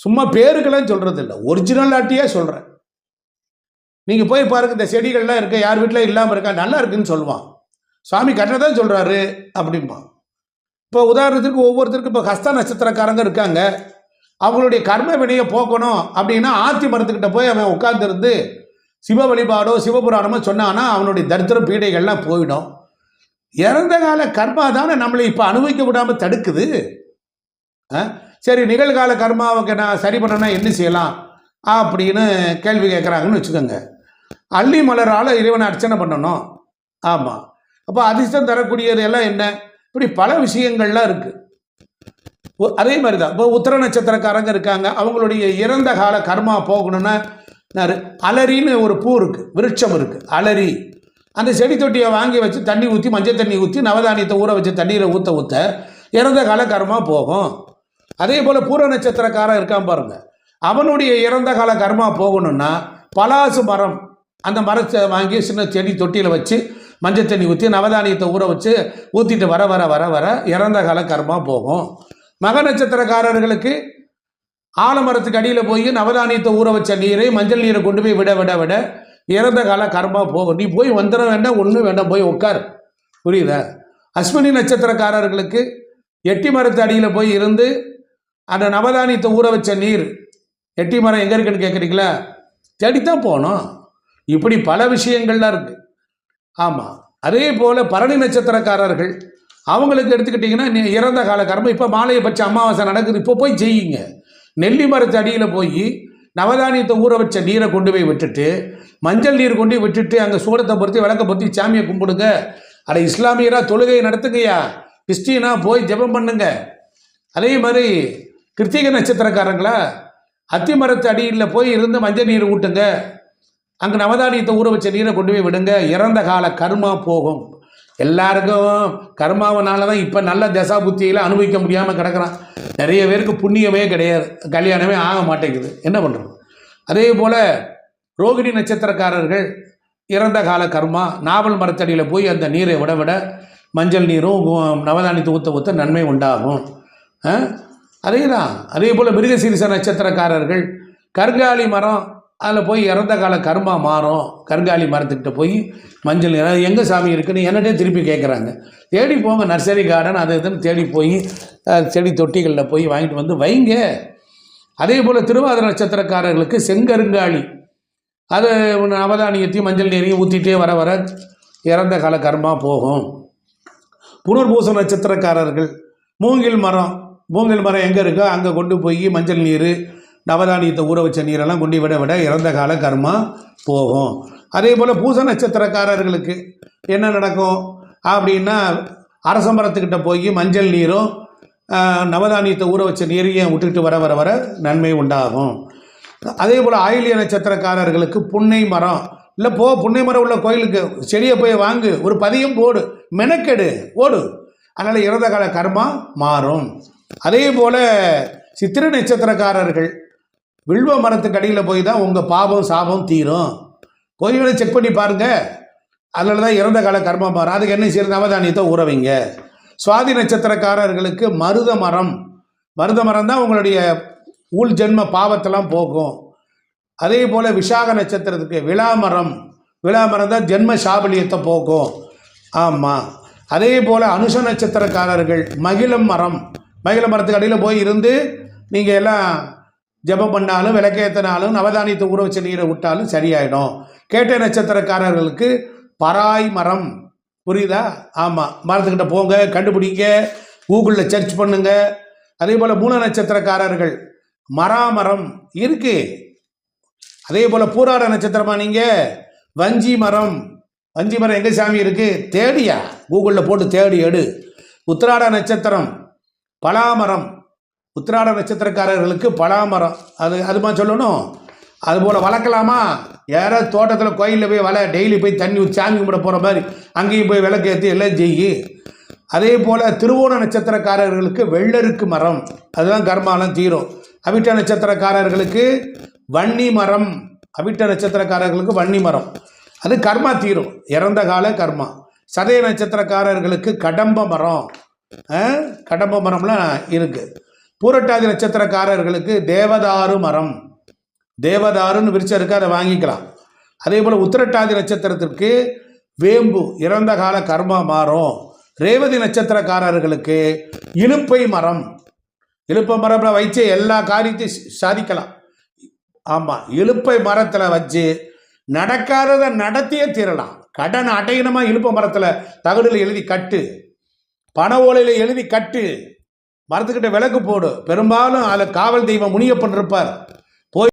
சும்மா பேருக்கெல்லாம் சொல்கிறது இல்லை ஒரிஜினலாட்டியே சொல்கிறேன் நீங்கள் போய் பாருங்க இந்த செடிகள்லாம் இருக்க யார் வீட்டில் இல்லாமல் இருக்கா நல்லா இருக்குன்னு சொல்லுவான். சுவாமி கரெக்டாக தான் சொல்கிறாரு அப்படிம்பான். இப்போ உதாரணத்துக்கு ஒவ்வொருத்தருக்கும் இப்போ ஹஸ்த நட்சத்திரக்காரங்க இருக்காங்க. அவங்களுடைய கர்ம வினையை போக்கணும் அப்படின்னா ஆத்தி மரத்துக்கிட்ட போய் அவன் உட்காந்துருந்து சிவ வழிபாடோ சிவபுராணமோ சொன்னான்னா அவனுடைய தரித்திர பீடைகள்லாம் போயிடும். இறந்த கால கர்மா தானே நம்மளை இப்போ அனுபவிக்க விடாமல் தடுக்குது. ஆ? சரி நிகழ்கால கர்மாவுக்கு நான் சரி பண்ணனா என்ன செய்யலாம்? அப்படின்னு கேள்வி கேட்குறாங்கன்னு வச்சுக்கோங்க. அள்ளி மலரால் இறைவனை அர்ச்சனை பண்ணணும். ஆமாம் அப்போ அதிர்ஷ்டம் தரக்கூடியது எல்லாம் என்ன? இப்படி பல விஷயங்கள்லாம் இருக்குது அதே மாதிரி தான் இப்போ உத்தர நட்சத்திரக்காரங்க இருக்காங்க. அவங்களுடைய இறந்த கால கர்மா போகணும்னா அலரின்னு ஒரு பூ இருக்குது விருட்சம் இருக்குது அலரி அந்த செடி தொட்டியை வாங்கி வச்சு தண்ணி ஊற்றி மஞ்சள் தண்ணி ஊற்றி நவதானியத்தை ஊற வச்சு தண்ணீரை ஊற்ற ஊற்ற இறந்த கால கர்மா போகும். அதே போல் பூர நட்சத்திரக்காரன் இருக்கான் பாருங்க. அவனுடைய இறந்த கால கர்மா போகணும்னா பலாசு மரம் அந்த மரத்தை வாங்கி சின்ன செடி தொட்டியில் வச்சு மஞ்சள் தண்ணி ஊற்றி நவதானியத்தை ஊற வச்சு ஊற்றிட்டு வர வர வர வர இறந்த கால கர்மா போகும். மக நட்சத்திரக்காரர்களுக்கு ஆலமரத்துக்கு அடியில் போய் நவதானியத்தை ஊற வச்ச நீரை மஞ்சள் நீரை கொண்டு போய் விட விட விட இறந்த கால கர்மா போகும். நீ போய் வந்துட வேண்டாம் ஒன்றும் வேண்டாம் போய் உட்கார். புரியுதா? அஸ்வினி நட்சத்திரக்காரர்களுக்கு எட்டி மரத்து அடியில் போய் இருந்து அந்த நவதானியத்தை ஊற வச்ச நீர். எட்டி மரம் எங்கே இருக்குன்னு கேட்குறீங்களா தேடித்தான் போகணும் இப்படி பல விஷயங்கள்லாம் இருக்குது ஆமாம் அதே போல் பரணி நட்சத்திரக்காரர்கள் அவங்களுக்கு எடுத்துக்கிட்டிங்கன்னா நீ இறந்த கால கர்மம். இப்போ மாலையை பட்ச அமாவாசை நடக்குது இப்போ போய் செய்யுங்க நெல்லி மரத்து அடியில் போய் நவதானியத்தை ஊற வச்ச நீரை கொண்டு போய் விட்டுட்டு மஞ்சள் நீர் கொண்டு போய் விட்டுட்டு அங்கே சூடத்தை பொறுத்து விளக்க பொருத்தி சாமியை கும்பிடுங்க. அட இஸ்லாமியராக தொழுகையை நடத்துங்கய்யா. கிறிஸ்டினா போய் ஜெபம் பண்ணுங்க. அதே மாதிரி கிருத்திக நட்சத்திரக்காரங்களா? அத்தி மரத்து அடியில் போய் இருந்து மஞ்சள் நீர் ஊட்டுங்க. அங்கே நவதானியத்தை ஊற வச்ச நீரை கொண்டு போய் விடுங்க. இறந்த கால கர்மா போகும். எல்லாருக்கும் கர்மாவனால தான் இப்போ நல்ல தசா புத்தியில் அனுபவிக்க முடியாமல் கிடக்கிறான். நிறைய பேருக்கு புண்ணியமே கிடையாது. கல்யாணமே ஆக மாட்டேங்குது. என்ன பண்ணுறது அதே போல் ரோகிணி நட்சத்திரக்காரர்கள் இறந்த கால கர்மா நாவல் மரத்தடியில் போய் அந்த நீரை விட விட மஞ்சள் நீரும் உ- நவதானியத்தை ஊற்ற ஊற்ற நன்மை உண்டாகும். ஆ? அதே தான் அதே போல் மிருகசீரிச நட்சத்திரக்காரர்கள் கருங்காலி மரம் அதில் போய் இறந்த கால கருமா மாறும். கருங்காலி மரத்துக்கிட்ட போய் மஞ்சள் நிறம் எங்கே சாமி இருக்குன்னு? என்னட்டே திருப்பி கேட்குறாங்க தேடி போங்க நர்சரி கார்டன் அது இதுன்னு தேடி போய் செடி தொட்டிகளில் போய் வாங்கிட்டு வந்து வைங்க. அதே போல் திருவாதிர நட்சத்திரக்காரர்களுக்கு செங்கருங்காலி. அது அவதானியத்தையும் மஞ்சள் நீரையும் ஊற்றிட்டே வர வர இறந்த கால கர்மா போகும். புனர்பூச நட்சத்திரக்காரர்கள் மூங்கில் மரம் மூங்கில் மரம் எங்கே இருக்கோ அங்கே கொண்டு போய் மஞ்சள் நீர் நவதானியத்தை ஊற வச்ச நீரெல்லாம் கொண்டு விட விட இறந்த கால கர்மா போகும். அதே போல் பூச நட்சத்திரக்காரர்களுக்கு என்ன நடக்கும்? அப்படின்னா அரச மரத்துக்கிட்ட போய் மஞ்சள் நீரும் நவதானியத்தை ஊற வச்ச நீரையும் விட்டுக்கிட்டு வர வர வர நன்மை உண்டாகும். அதே போல் ஆயிலிய நட்சத்திரக்காரர்களுக்கு புன்னை மரம். இல்லை போ புன்னை மரம் உள்ள கோயிலுக்கு செடியை போய் வாங்கு ஒரு பதியம் போடு மெனக்கெடு ஓடு. அதனால் இறந்த கால கர்மா மாறும். அதே போல் சித்திரை நட்சத்திரக்காரர்கள் வில்வ மரத்துக்கு அடியில் போய் தான் உங்கள் பாவம் சாபம் தீரும். கோயிலை செக் பண்ணி பாருங்கள் அதில் தான் இறந்த கால கர்மம் பாரு. அதுக்கு என்ன செய்யறது? நவதானியத்தை உறவிங்க சுவாதி நட்சத்திரக்காரர்களுக்கு மருத மரம். மருத மரம் தான் உங்களுடைய ஊழ் ஜென்ம பாவத்தெல்லாம் போகும். அதே போல் விசாக நட்சத்திரத்துக்கு விழாமரம் விழாமரம் தான் ஜென்ம சாபல்யத்தை போக்கும் ஆமாம் அதே போல் அனுஷ நட்சத்திரக்காரர்கள் மகிழம் மரம். மகிழ மரத்துக்கு அடியில் போய் இருந்து நீங்கள் எல்லாம் ஜெபம் பண்ணாலும் விளக்கேற்றினாலும் நவதானியத்தை ஊற வச்ச நீரை விட்டாலும் சரியாயிடும். கேட்ட நட்சத்திரக்காரர்களுக்கு பராய் மரம். புரியுதா? ஆமாம் மரத்துக்கிட்ட போங்க கண்டுபிடிங்க கூகுளில் சர்ச் பண்ணுங்க. அதே போல் மூல நட்சத்திரக்காரர்கள் மராமரம் இருக்கு. அதே போல் பூராட நட்சத்திரமா நீங்கள் வஞ்சி மரம். வஞ்சி மரம் எங்கே சாமி இருக்குது தேடியா? கூகுளில் போட்டு தேடி எடு. உத்திராட நட்சத்திரம். பலாமரம். உத்திராட நட்சத்திரக்காரர்களுக்கு பலாமரம். அது அதுமா சொல்லணும்? அதுபோல் வளர்க்கலாமா? யாரோ தோட்டத்தில் கோயிலில் போய் வள டெய்லி போய் தண்ணி ஊற்றி சாமி கும்பிட போகிற மாதிரி அங்கேயும் போய் விளக்கேற்றி எல்லாம் செய்யி. அதே போல் திருவோண நட்சத்திரக்காரர்களுக்கு வெள்ளருக்கு மரம். அதுதான் கர்மாலாம் தீரும். அவிட்ட நட்சத்திரக்காரர்களுக்கு வன்னி மரம். அவிட்ட நட்சத்திரக்காரர்களுக்கு வன்னி மரம். அது கர்மா தீரும். இறந்த கால கர்மா. சதய நட்சத்திரக்காரர்களுக்கு கடம்ப மரம். கடம்ப மரம்லாம் இருக்குது பூரட்டாதி நட்சத்திரக்காரர்களுக்கு தேவதாரு மரம். தேவதாருன்னு விரிச்சம் அதை வாங்கிக்கலாம். அதே போல் உத்திரட்டாதி நட்சத்திரத்திற்கு வேம்பு இறந்த கால கர்மா மாறும். ரேவதி நட்சத்திரக்காரர்களுக்கு இலுப்பை மரம். இலுப்பை மரத்தில் வச்சு எல்லா காரியத்தையும் சாதிக்கலாம். ஆமாம் இலுப்பை மரத்தில் வச்சு நடக்காததை நடத்தியே தீரலாம். கடன் அடையணுமா இலுப்பை மரத்தில்? தகடில் எழுதி கட்டு. பண ஓலையில் எழுதி கட்டு மரத்துக்கிட்ட விளக்கு போடு. பெரும்பாலும் அதில் காவல் தெய்வம் முனியப்பன் இருப்பார்.